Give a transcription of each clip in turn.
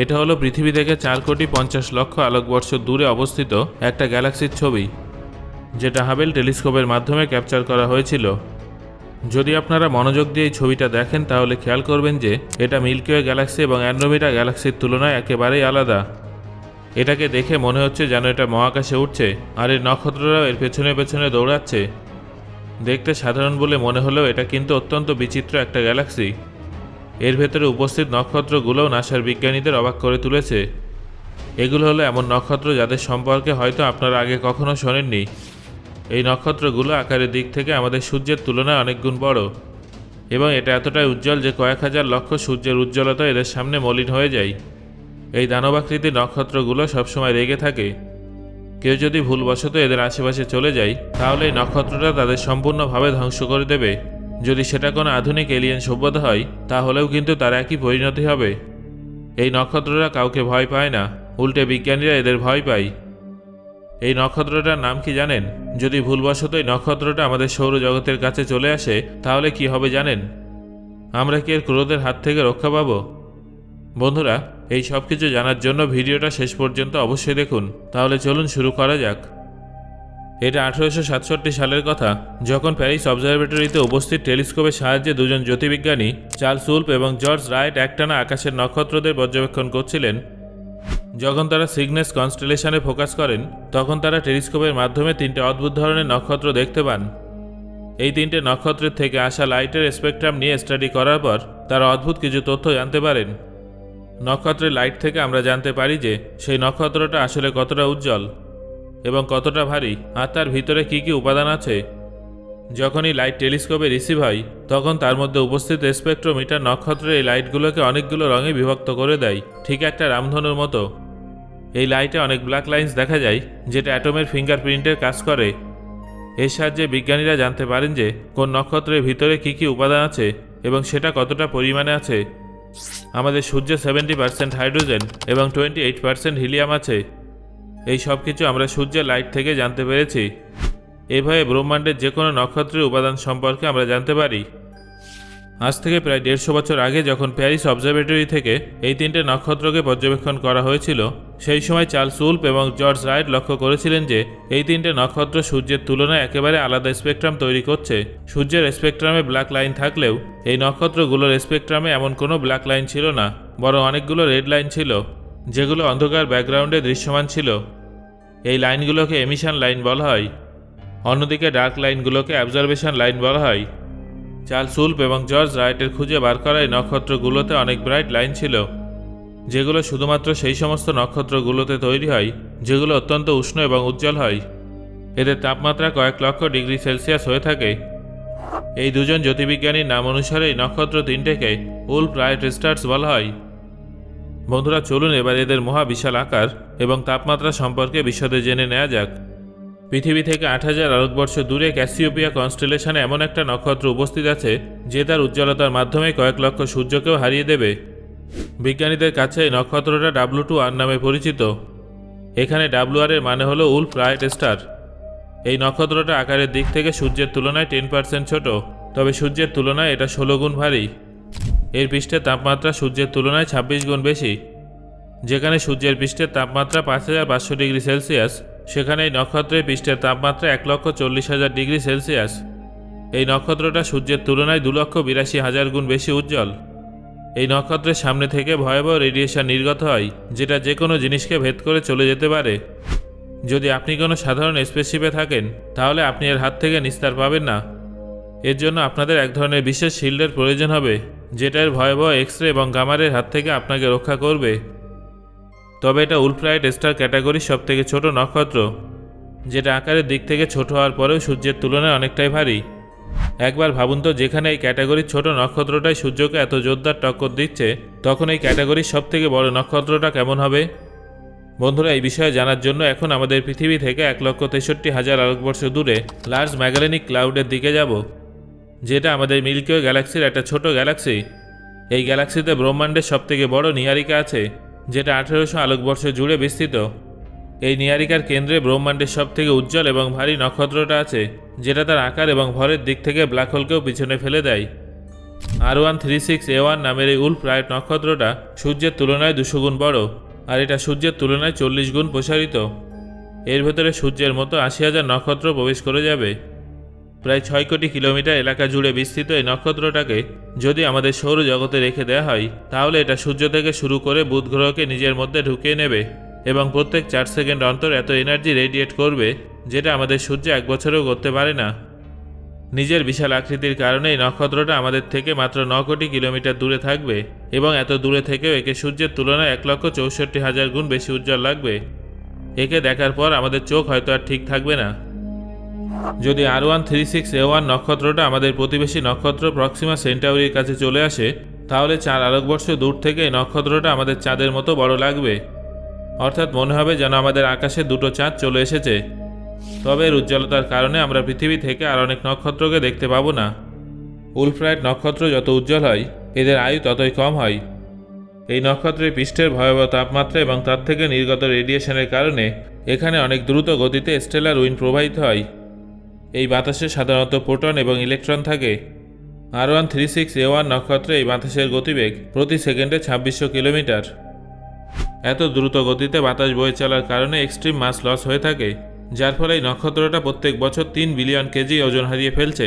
এটা হলো পৃথিবী থেকে চার কোটি পঞ্চাশ লক্ষ আলোকবর্ষ দূরে অবস্থিত একটা গ্যালাক্সির ছবি, যেটা হাবেল টেলিস্কোপের মাধ্যমে ক্যাপচার করা হয়েছিল। যদি আপনারা মনোযোগ দিয়ে এই ছবিটা দেখেন, তাহলে খেয়াল করবেন যে এটা মিল্কিওয়ে গ্যালাক্সি এবং অ্যান্ড্রোমিটা গ্যালাক্সির তুলনায় একেবারেই আলাদা। এটাকে দেখে মনে হচ্ছে যেন এটা মহাকাশে উঠছে, আর এর নক্ষত্ররাও এর পেছনে পেছনে দৌড়াচ্ছে। দেখতে সাধারণ বলে মনে হলেও এটা কিন্তু অত্যন্ত বিচিত্র একটা গ্যালাক্সি। এর ভেতরে উপস্থিত নক্ষত্রগুলোও নাসার বিজ্ঞানীদের অবাক করে তুলেছে। এগুলো হলো এমন নক্ষত্র যাদের সম্পর্কে হয়তো আপনারা আগে কখনো শোনেননি। এই নক্ষত্রগুলো আকারের দিক থেকে আমাদের সূর্যের তুলনায় অনেক গুণ বড়। এবং এটা এতটাই উজ্জ্বল যে কয়েক হাজার লক্ষ সূর্যের উজ্জ্বলতা এদের সামনে মলিন হয়ে যায়। এই দানবাকৃতির নক্ষত্রগুলো সবসময় রেগে থাকে। কেউ যদি ভুলবশত এদের আশেপাশে চলে যায়, তাহলে এই নক্ষত্রটা তাদের সম্পূর্ণভাবে ধ্বংস করে দেবে। যদি সেটা কোনো আধুনিক এলিয়েন সভ্যতা হয়, তাহলেও কিন্তু তার একই পরিণতি হবে। এই নক্ষত্ররা কাউকে ভয় পায় না, উল্টে বিজ্ঞানীরা এদের ভয় পায়। এই নক্ষত্রটার নাম কি জানেন? যদি ভুলবশত এই নক্ষত্রটা আমাদের সৌরজগতের কাছে চলে আসে, তাহলে কি হবে জানেন? আমরা কি এর ক্রোধের হাত থেকে রক্ষা পাব? বন্ধুরা, এই সব কিছু জানার জন্য ভিডিওটা শেষ পর্যন্ত অবশ্যই দেখুন। তাহলে চলুন শুরু করা যাক। এটা আঠারোশো সাতষট্টি সালের কথা। যখন প্যারিস অবজারভেটরিতে উপস্থিত টেলিস্কোপের সাহায্যে দুজন জ্যোতির্বিজ্ঞানী, চার্লস উল্প এবং জর্জ রাইট একটানা আকাশের নক্ষত্রদের পর্যবেক্ষণ করছিলেন, যখন তারা সিগনেস কনস্টেলেশনে ফোকাস করেন, তখন তারা টেলিস্কোপের মাধ্যমে তিনটে অদ্ভুত ধরনের নক্ষত্র দেখতে পান। এই তিনটে নক্ষত্রের থেকে আসা লাইটের স্পেকট্রাম নিয়ে স্টাডি করার পর তারা অদ্ভুত কিছু তথ্য জানতে পারেন। নক্ষত্রের লাইট থেকে আমরা জানতে পারি যে, সেই নক্ষত্রটা আসলে কতটা উজ্জ্বল। এবং কতটা ভারী, আর তার ভিতরে কি কি উপাদান আছে? যখনই লাইট টেলিস্কোপে রিসিভ হয়, তখন তার মধ্যে উপস্থিত স্পেকট্রোমিটার নক্ষত্রের এই লাইটগুলোকে অনেকগুলো রঙে বিভক্ত করে দেয়, ঠিক একটা রামধনুর মতো। এই লাইটে অনেক ব্ল্যাক লাইন্স দেখা যায়, যেটা অ্যাটমের ফিঙ্গারপ্রিন্টের কাজ করে। এর সাহায্যে বিজ্ঞানীরা জানতে পারেন যে, কোন নক্ষত্রের ভিতরে কি কি উপাদান আছে, এবং সেটা কতটা পরিমাণে আছে। আমাদের সূর্যে সেভেন্টি পার্সেন্ট হাইড্রোজেন এবং টোয়েন্টি এইট পার্সেন্ট হিলিয়াম আছে। এই সব কিছু আমরা সূর্যের লাইট থেকে জানতে পেরেছি। এভাবে ব্রহ্মাণ্ডের যে কোনো নক্ষত্রের উপাদান সম্পর্কে আমরা জানতে পারি। আজ থেকে প্রায় দেড়শো বছর আগে যখন প্যারিস অবজারভেটরি থেকে এই তিনটে নক্ষত্রকে পর্যবেক্ষণ করা হয়েছিল, সেই সময় চার্লস উল্প এবং জর্জ রাইট লক্ষ্য করেছিলেন যে এই তিনটে নক্ষত্র সূর্যের তুলনায় একেবারে আলাদা স্পেকট্রাম তৈরি করছে। সূর্যের স্পেকট্রামে ব্ল্যাক লাইন থাকলেও এই নক্ষত্রগুলোর স্পেকট্রামে এমন কোনো ব্ল্যাক লাইন ছিল না, বরং অনেকগুলো রেড লাইন ছিল। যেগুলো অন্ধকার ব্যাকগ্রাউন্ডে দৃশ্যমান ছিল, এই লাইনগুলোকে এমিশন লাইন বলা হয়। অন্যদিকে ডার্ক লাইনগুলোকে অ্যাবজারভেশন লাইন বলা হয়। চার্লস উল্প এবং জর্জ রাইটের খুঁজে বার করা এই নক্ষত্রগুলোতে অনেক ব্রাইট লাইন ছিল, যেগুলো শুধুমাত্র সেই সমস্ত নক্ষত্রগুলোতে তৈরি হয়, যেগুলো অত্যন্ত উষ্ণ এবং উজ্জ্বল হয়। এদের তাপমাত্রা কয়েক লক্ষ ডিগ্রি সেলসিয়াস হয়ে থাকে। এই দুজন জ্যোতির্বিজ্ঞানীর নাম অনুসারে নক্ষত্র তিনটেকে উল্প রাইট স্টার্স বলা হয়। বন্ধুরা, চলুন এবার এদের মহা বিশাল আকার এবং তাপমাত্রা সম্পর্কে বিশদে জেনে নেওয়া যাক। পৃথিবী থেকে আট হাজার আলোকবর্ষ দূরে ক্যাসিওপিয়া কনস্টেলেশনে এমন একটা নক্ষত্র উপস্থিত আছে যে তার উজ্জ্বলতার মাধ্যমে কয়েক লক্ষ সূর্যকেও হারিয়ে দেবে। বিজ্ঞানীদের কাছে এই নক্ষত্রটা ডাব্লু টু আর নামে পরিচিত। এখানে ডাব্লু আর এর মানে হলো উল্ফ ব্রাইট স্টার। এই নক্ষত্রটা আকারের দিক থেকে সূর্যের তুলনায় টেন পার্সেন্ট ছোট, তবে সূর্যের তুলনায় এটা ষোলো গুণ ভারী। এর পৃষ্ঠের তাপমাত্রা সূর্যের তুলনায় ছাব্বিশ গুণ বেশি। যেখানে সূর্যের পৃষ্ঠের তাপমাত্রা পাঁচ হাজার পাঁচশো ডিগ্রি সেলসিয়াস সেখানে এই নক্ষত্রের পৃষ্ঠের তাপমাত্রা এক লক্ষ চল্লিশ হাজার ডিগ্রি সেলসিয়াস। এই নক্ষত্রটা সূর্যের তুলনায় দু লক্ষ বিরাশি হাজার গুণ বেশি উজ্জ্বল। এই নক্ষত্রের সামনে থেকে ভয়াবহ রেডিয়েশন নির্গত হয়, যেটা যে কোনো জিনিসকে ভেদ করে চলে যেতে পারে। যদি আপনি কোনো সাধারণ স্পেসশিপে থাকেন, তাহলে আপনি এর হাত থেকে নিস্তার পাবেন না। এর জন্য আপনাদের এক ধরনের বিশেষ শিল্ডের প্রয়োজন হবে। যেটা এর ভয়াবহ এক্স রে এবং গামারের হাত থেকে আপনাকে রক্ষা করবে। তবে এটা উলফ্রাইট স্টার ক্যাটাগরির সব থেকে ছোট নক্ষত্র, যেটা আকারের দিক থেকে ছোট হওয়ার পরেও সূর্যের তুলনায় অনেকটাই ভারী। একবার ভাবুন তো, যেখানে এই ক্যাটাগরির ছোট নক্ষত্রটাই সূর্যকে এত জোরদার টক্কর দিচ্ছে, তখন এই ক্যাটাগরির সব থেকে বড় নক্ষত্রটা কেমন হবে? বন্ধুরা, এই বিষয়ে জানার জন্য এখন আমাদের পৃথিবী থেকে এক লক্ষ তেষট্টি হাজার আলোকবর্ষ দূরে লার্জ ম্যাগালেনিক ক্লাউডের দিকে যাব। যেটা আমাদের মিল্কিও গ্যালাক্সির একটা ছোট গ্যালাক্সি। এই গ্যালাক্সিতে ব্রহ্মাণ্ডের সবথেকে বড় নিহারিকা আছে, যেটা আঠেরোশো আলোকবর্ষ জুড়ে বিস্তৃত। এই নিহারিকার কেন্দ্রে ব্রহ্মাণ্ডের সবথেকে উজ্জ্বল এবং ভারী নক্ষত্রটা আছে, যেটা তার আকার এবং ভরের দিক থেকে ব্ল্যাক হোলকেও পিছনে ফেলে দেয়। R one three six A one নামের এই উল্ফ রাইট নক্ষত্রটা সূর্যের তুলনায় দুশো গুণ বড়, আর এটা সূর্যের তুলনায় চল্লিশ গুণ প্রসারিত। এর ভেতরে সূর্যের মতো আশি হাজার নক্ষত্র প্রবেশ করে যাবে। প্রায় ছয় কোটি কিলোমিটার এলাকা জুড়ে বিস্তৃত এই নক্ষত্রটাকে যদি আমাদের সৌরজগতে রেখে দেওয়া হয়, তাহলে এটা সূর্য থেকে শুরু করে বুধ গ্রহকে নিজের মধ্যে ঢুকিয়ে নেবে এবং প্রত্যেক চার সেকেন্ড অন্তর এত এনার্জি রেডিয়েট করবে যেটা আমাদের সূর্য এক বছরেও করতে পারে না। নিজের বিশাল আকৃতির কারণে এই নক্ষত্রটা আমাদের থেকে মাত্র ন কোটি কিলোমিটার দূরে থাকবে এবং এত দূরে থেকেও একে সূর্যের তুলনায় এক লক্ষ চৌষট্টি হাজার গুণ বেশি উজ্জ্বল লাগবে। একে দেখার পর আমাদের চোখ হয়তো আর ঠিক থাকবে না। যদি R one three six A one নক্ষত্রটা আমাদের প্রতিবেশী নক্ষত্র প্রক্সিমা সেন্টাউরির কাছে চলে আসে, তাহলে চার আলোকবর্ষ দূর থেকে নক্ষত্রটা আমাদের চাঁদের মতো বড় লাগবে। অর্থাৎ মনে হবে যেন আমাদের আকাশে দুটো চাঁদ চলে এসেছে। তবে এর উজ্জ্বলতার কারণে আমরা পৃথিবী থেকে আর অনেক নক্ষত্রকে দেখতে পাবো না। উলফ্রাইট নক্ষত্র যত উজ্জ্বল হয়, এদের আয়ু ততই কম হয়। এই নক্ষত্রের পৃষ্ঠের ভয়াবহ তাপমাত্রা এবং তার থেকে নির্গত রেডিয়েশনের কারণে এখানে অনেক দ্রুত গতিতে স্টেলার উইন্ড প্রবাহিত হয়। এই বাতাসে সাধারণত প্রোটন এবং ইলেকট্রন থাকে। R one three six A one নক্ষত্রে এই বাতাসের গতিবেগ প্রতি সেকেন্ডে ছাব্বিশশো কিলোমিটার। এত দ্রুত গতিতে বাতাস বয়ে চলার কারণে এক্সট্রিম মাস লস হয়ে থাকে, যার ফলে এই নক্ষত্রটা প্রত্যেক বছর তিন বিলিয়ন কেজি ওজন হারিয়ে ফেলছে।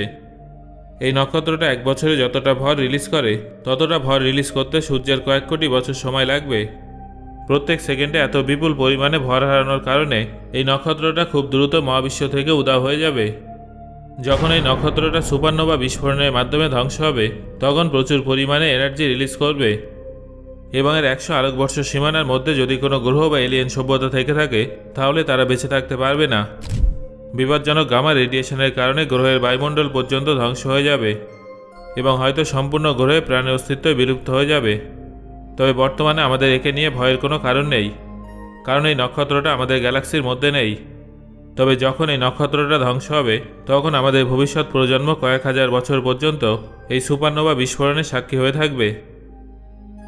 এই নক্ষত্রটা এক বছরে যতটা ভর রিলিজ করে, ততটা ভর রিলিজ করতে সূর্যের কয়েক কোটি বছর সময় লাগবে। প্রত্যেক সেকেন্ডে এত বিপুল পরিমাণে ভর হারানোর কারণে এই নক্ষত্রটা খুব দ্রুত মহাবিশ্ব থেকে উদা হয়ে যাবে। যখন এই নক্ষত্রটা সুপারনোভা বিস্ফোরণের মাধ্যমে ধ্বংস হবে, তখন প্রচুর পরিমাণে এনার্জি রিলিজ করবে এবং এর একশো আলোকবর্ষ সীমানার মধ্যে যদি কোনো গ্রহ বা এলিয়েন সভ্যতা থেকে থাকে, তাহলে তারা বেঁচে থাকতে পারবে না। বিপজ্জনক গামা রেডিয়েশনের কারণে গ্রহের বায়ুমণ্ডল পর্যন্ত ধ্বংস হয়ে যাবে এবং হয়তো সম্পূর্ণ গ্রহে প্রাণের অস্তিত্ব বিলুপ্ত হয়ে যাবে। তবে বর্তমানে আমাদের একে নিয়ে ভয়ের কোনো কারণ নেই, কারণ এই নক্ষত্রটা আমাদের গ্যালাক্সির মধ্যে নেই। তবে যখন এই নক্ষত্রটা ধ্বংস হবে, তখন আমাদের ভবিষ্যৎ প্রজন্ম কয়েক হাজার বছর পর্যন্ত এই সুপারনোভা বিস্ফোরণের সাক্ষী হয়ে থাকবে।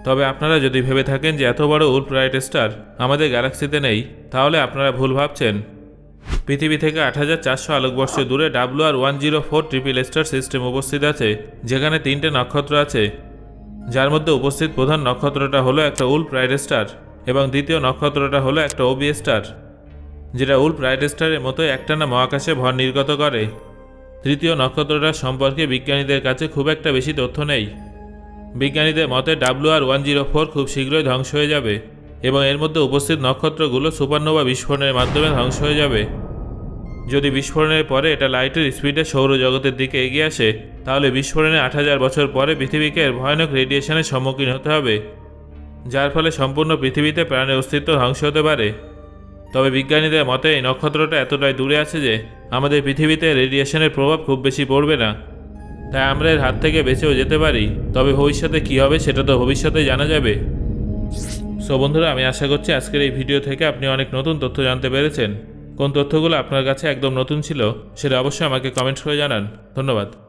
তবে আপনারা যদি ভেবে থাকেন যে এত বড় উল্ফ রাইট স্টার আমাদের গ্যালাক্সিতে নেই, তাহলে আপনারা ভুল ভাবছেন। পৃথিবী থেকে আট হাজার চারশো আলোকবর্ষ দূরে W R one zero four triple star system উপস্থিত আছে, যেখানে তিনটে নক্ষত্র আছে। যার মধ্যে উপস্থিত প্রধান নক্ষত্রটা হলো একটা উল্ফ রাইট স্টার এবং দ্বিতীয় নক্ষত্রটা হলো একটা ওবি স্টার। যেটা উল্ফ রাইট স্টারের মতো একটানা মহাকাশে ভর নির্গত করে। তৃতীয় নক্ষত্রটার সম্পর্কে বিজ্ঞানীদের কাছে খুব একটা বেশি তথ্য নেই। বিজ্ঞানীদের মতে W R one zero four খুব শীঘ্রই ধ্বংস হয়ে যাবে এবং এর মধ্যে উপস্থিত নক্ষত্রগুলো সুপারনোভা বিস্ফোরণের মাধ্যমে ধ্বংস হয়ে যাবে। যদি বিস্ফোরণের পরে এটা লাইটের স্পিডে সৌরজগতের দিকে এগিয়ে আসে, তাহলে বিস্ফোরণের আট হাজার বছর পরে পৃথিবীকে ভয়ানক রেডিয়েশনের সম্মুখীন হতে হবে, যার ফলে সম্পূর্ণ পৃথিবীতে প্রাণের অস্তিত্ব ধ্বংস হতে পারে। তবে বিজ্ঞানীদের মতে, এই নক্ষত্রটা এতটাই দূরে আছে যে আমাদের পৃথিবীতে রেডিয়েশনের প্রভাব খুব বেশি পড়বে না। তাই আমরা এর হাত থেকে বেঁচেও যেতে পারি। তবে ভবিষ্যতে কী হবে সেটা তো ভবিষ্যতে জানা যাবে। সো বন্ধুরা, আমি আশা করছি আজকের এই ভিডিও থেকে আপনি অনেক নতুন তথ্য জানতে পেরেছেন। কোন তথ্যগুলো আপনার কাছে একদম নতুন ছিল, সেটা অবশ্যই আমাকে কমেন্ট করে জানান। ধন্যবাদ।